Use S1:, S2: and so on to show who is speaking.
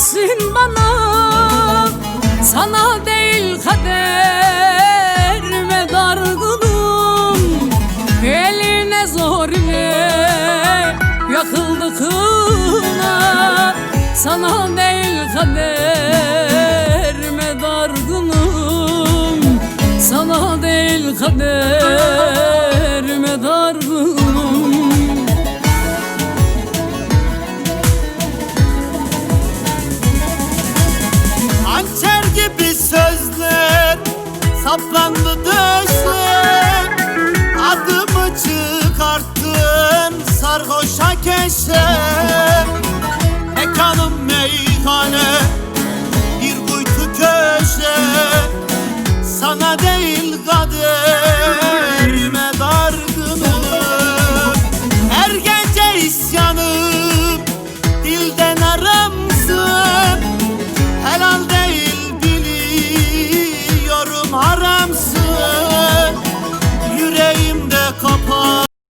S1: versin bana. Sana değil kaderime dargınım Eline zor ver yakıldı kına. Sana değil kaderime dargınım Sana değil kaderime
S2: Hançer gibi sözler saplandı döşler Adımı çıkarttın sarhoşa keşe Mekanım meyhane bir kuytu köşe. Sana değil kader.